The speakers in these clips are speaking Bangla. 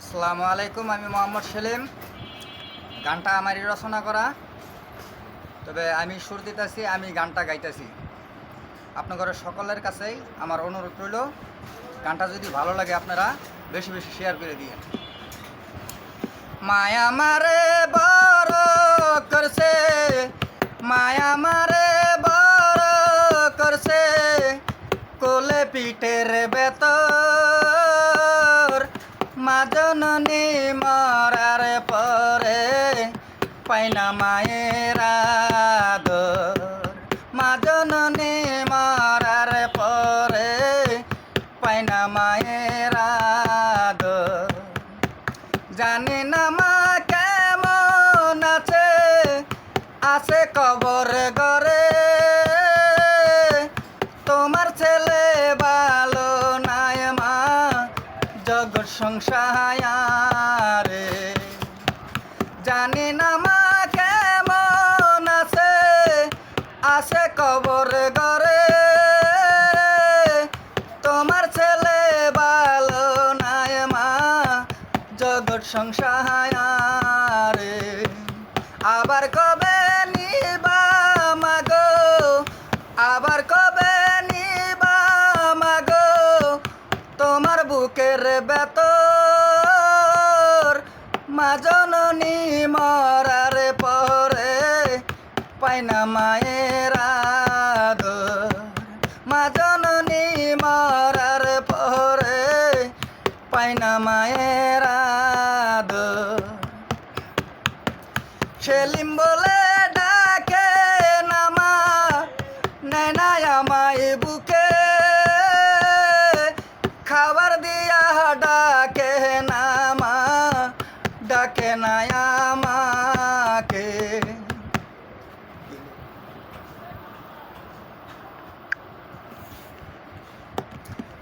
আসসালামু আলাইকুম, আমি মোহাম্মদ সেলিম। গানটা আমারই রচনা করা। তবে আমি সুর দিতেছি, আমি গানটা গাইতেছি। আপনাদের সকলের কাছেই আমার অনুরোধ রইল, গানটা যদি ভালো লাগে আপনারা বেশি বেশি শেয়ার করে দিয়ে। মায়া মারে বড় করছে, মায়া মারে বড় করছে, কোলে পিঠের বেতর মাজননি মরার পরে পাইনা মায়ের আদর। মাজননি মরার পরে পাইনা মায়ের জানি না মা কেমন আছে আছে কবর গরে জগৎ সংসারে। জানি না মা কেমন আছে আছে কবর গরে তোমার ছেলে ভালো নাই মা জগৎ সংসারে। আবার কবে বেতর। মা জননী মরার পরে পাইনা মায়ের আদর। মরার পরে পাইনা মায়ের সেলিম বলে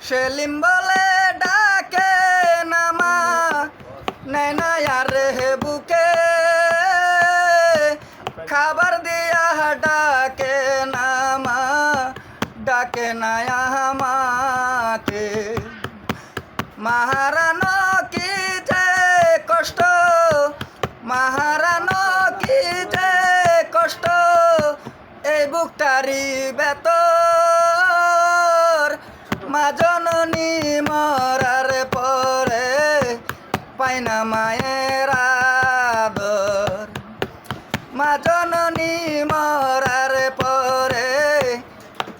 সেলিম বলে ডাকে নামা। নেনায়ার হে বুকে। খাবার দিয়া ডাকে নামা। ডাকে নায়া আমাকে। মাহারানো কি যে কষ্ট। মাহারানো কি যে কষ্ট। এই বুকটারি বেতর মা জননী মরার পরে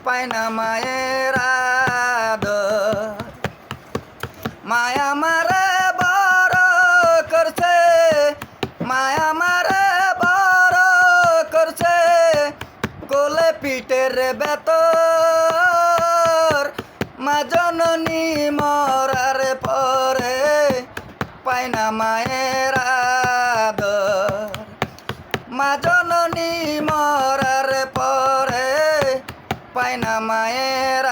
পাইনা মায়ের আদর। মায়া মারে বড় করছে, মায়া মারে বড় করছে কোলে পিঠের বেতর। মা জননী মরার পরে পাইনা মায়ের পাইনা মায়ের